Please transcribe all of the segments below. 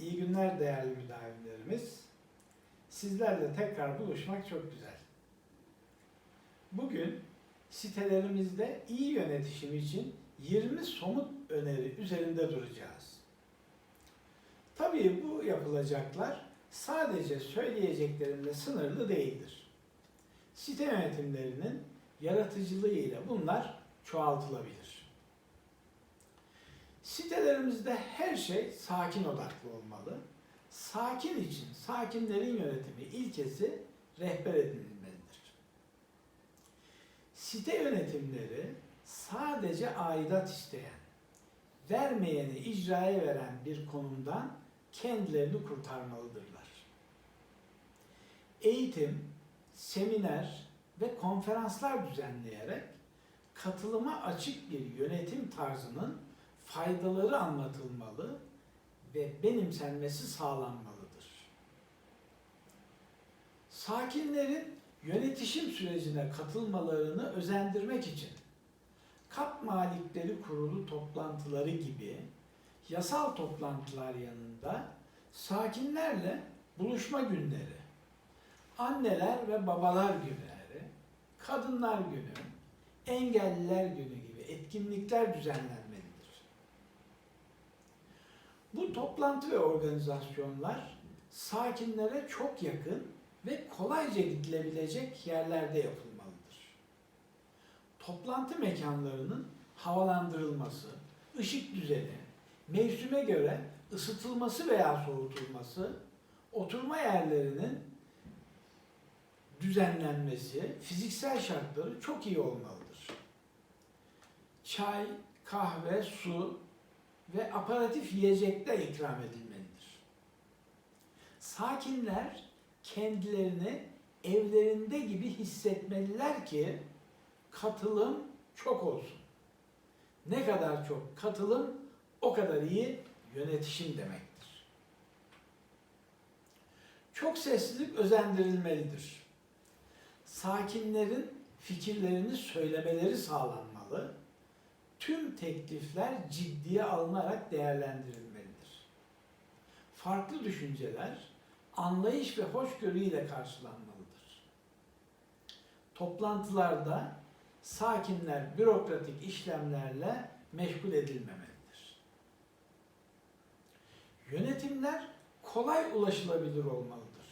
İyi günler değerli müdavimlerimiz. Sizlerle tekrar buluşmak çok güzel. Bugün sitelerimizde iyi yönetişim için 20 somut öneri üzerinde duracağız. Tabii bu yapılacaklar sadece söyleyeceklerimle sınırlı değildir. Site yönetimlerinin yaratıcılığıyla bunlar çoğaltılabilir. Sitelerimizde her şey sakin odaklı olmalı. Sakin için sakinlerin yönetimi ilkesi rehber edinilmelidir. Site yönetimleri sadece aidat isteyen, vermeyeni icraya veren bir konumdan kendilerini kurtarmalıdırlar. Eğitim, seminer ve konferanslar düzenleyerek katılıma açık bir yönetim tarzının faydaları anlatılmalı ve benimsenmesi sağlanmalıdır. Sakinlerin yönetişim sürecine katılmalarını özendirmek için kat malikleri kurulu toplantıları gibi yasal toplantılar yanında sakinlerle buluşma günleri, anneler ve babalar günleri, kadınlar günü, engelliler günü gibi etkinlikler düzenlenmelidir. Bu toplantı ve organizasyonlar sakinlere çok yakın ve kolayca gidilebilecek yerlerde yapılmalıdır. Toplantı mekanlarının havalandırılması, ışık düzeni, mevsime göre ısıtılması veya soğutulması, oturma yerlerinin düzenlenmesi, fiziksel şartları çok iyi olmalıdır. Çay, kahve, su ve aparatif yiyecekler ikram edilmelidir. Sakinler kendilerini evlerinde gibi hissetmeliler ki katılım çok olsun. Ne kadar çok katılım o kadar iyi yönetişim demektir. Çok seslilik özendirilmelidir. Sakinlerin fikirlerini söylemeleri sağlanmalı. Tüm teklifler ciddiye alınarak değerlendirilmelidir. Farklı düşünceler anlayış ve hoşgörüyle karşılanmalıdır. Toplantılarda sakinler bürokratik işlemlerle meşgul edilmemelidir. Yönetimler kolay ulaşılabilir olmalıdır.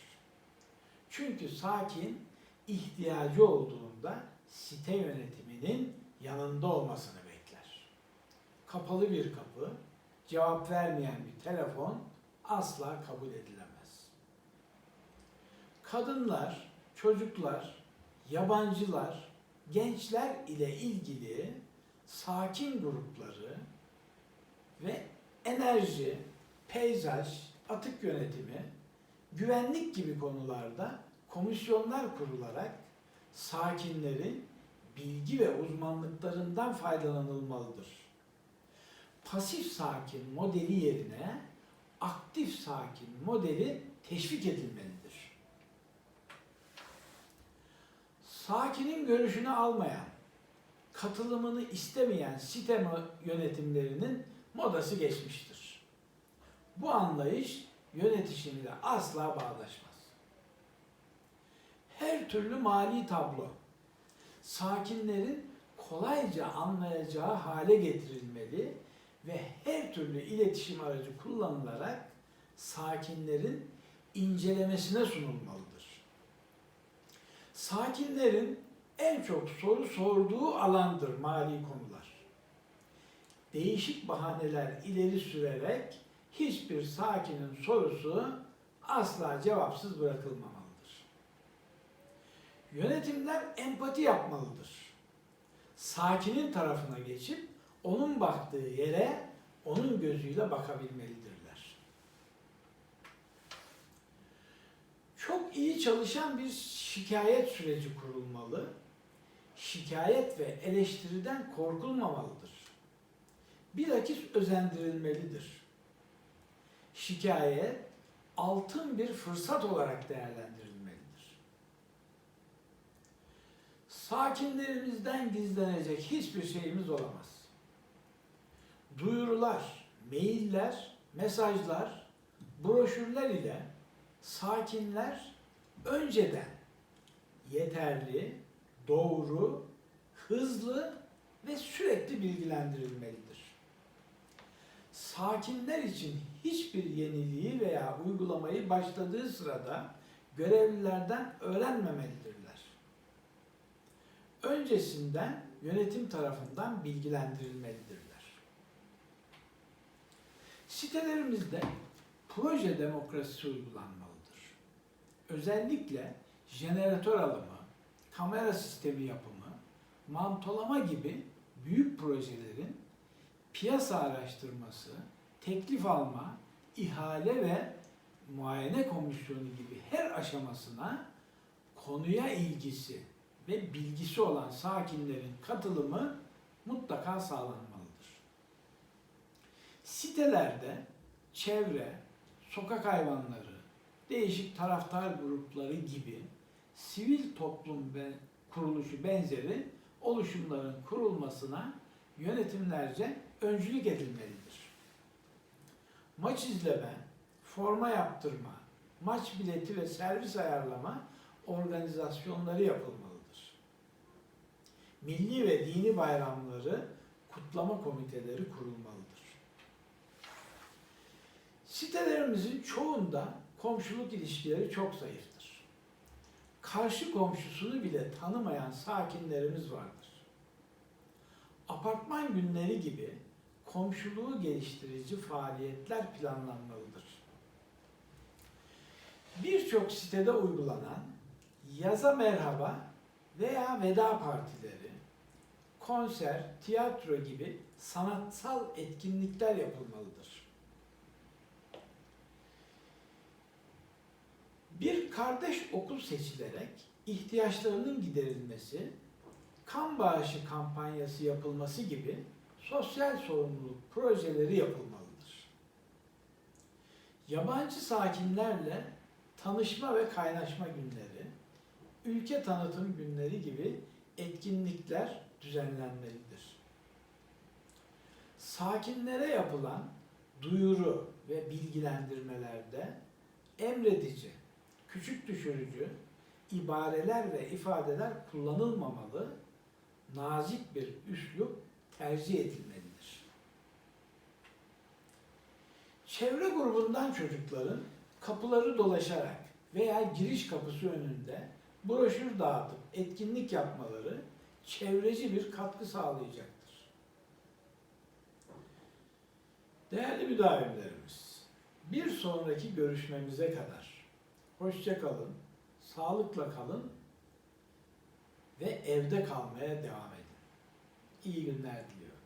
Çünkü sakin ihtiyacı olduğunda site yönetiminin yanında olmasını. Kapalı bir kapı, cevap vermeyen bir telefon asla kabul edilemez. Kadınlar, çocuklar, yabancılar, gençler ile ilgili sakin grupları ve enerji, peyzaj, atık yönetimi, güvenlik gibi konularda komisyonlar kurularak sakinlerin bilgi ve uzmanlıklarından faydalanılmalıdır. Pasif sakin modeli yerine aktif sakin modeli teşvik edilmelidir. Sakinin görüşünü almayan, katılımını istemeyen site yönetimlerinin modası geçmiştir. Bu anlayış yönetişimle asla bağdaşmaz. Her türlü mali tablo sakinlerin kolayca anlayacağı hale getirilmeli ve her türlü iletişim aracı kullanılarak sakinlerin incelemesine sunulmalıdır. Sakinlerin en çok soru sorduğu alandır mali konular. Değişik bahaneler ileri sürerek hiçbir sakinin sorusu asla cevapsız bırakılmamalıdır. Yönetimler empati yapmalıdır. Sakinin tarafına geçip onun baktığı yere onun gözüyle bakabilmelidirler. Çok iyi çalışan bir şikayet süreci kurulmalı. Şikayet ve eleştiriden korkulmamalıdır. Bilakis özendirilmelidir. Şikayet altın bir fırsat olarak değerlendirilmelidir. Sakinlerimizden gizlenecek hiçbir şeyimiz olamaz. Duyurular, mailler, mesajlar broşürler ile sakinler önceden yeterli, doğru, hızlı ve sürekli bilgilendirilmelidir. Sakinler için hiçbir yeniliği veya uygulamayı başladığı sırada görevlilerden öğrenmemelidirler. Öncesinden yönetim tarafından bilgilendirilmelidirler. Sitelerimizde proje demokrasisi uygulanmalıdır. Özellikle jeneratör alımı, kamera sistemi yapımı, mantolama gibi büyük projelerin piyasa araştırması, teklif alma, ihale ve muayene komisyonu gibi her aşamasına konuya ilgisi ve bilgisi olan sakinlerin katılımı mutlaka sağlanmalıdır. Sitelerde çevre, sokak hayvanları, değişik taraftar grupları gibi sivil toplum ve kuruluşu benzeri oluşumların kurulmasına yönetimlerce öncülük edilmelidir. Maç izleme, forma yaptırma, maç bileti ve servis ayarlama organizasyonları yapılmalıdır. Milli ve dini bayramları kutlama komiteleri kurulmalıdır. Sitelerimizin çoğunda komşuluk ilişkileri çok zayıftır. Karşı komşusunu bile tanımayan sakinlerimiz vardır. Apartman günleri gibi komşuluğu geliştirici faaliyetler planlanmalıdır. Birçok sitede uygulanan yaza merhaba veya veda partileri, konser, tiyatro gibi sanatsal etkinlikler yapılmalıdır. Bir kardeş okul seçilerek ihtiyaçlarının giderilmesi, kan bağışı kampanyası yapılması gibi sosyal sorumluluk projeleri yapılmalıdır. Yabancı sakinlerle tanışma ve kaynaşma günleri, ülke tanıtım günleri gibi etkinlikler düzenlenmelidir. Sakinlere yapılan duyuru ve bilgilendirmelerde emredici, küçük düşürücü ibareler ve ifadeler kullanılmamalı, nazik bir üslup tercih edilmelidir. Çevre grubundan çocukların kapıları dolaşarak veya giriş kapısı önünde broşür dağıtıp etkinlik yapmaları çevreci bir katkı sağlayacaktır. Değerli müdavimlerimiz, bir sonraki görüşmemize kadar hoşça kalın, sağlıkla kalın ve evde kalmaya devam edin. İyi günler diliyorum.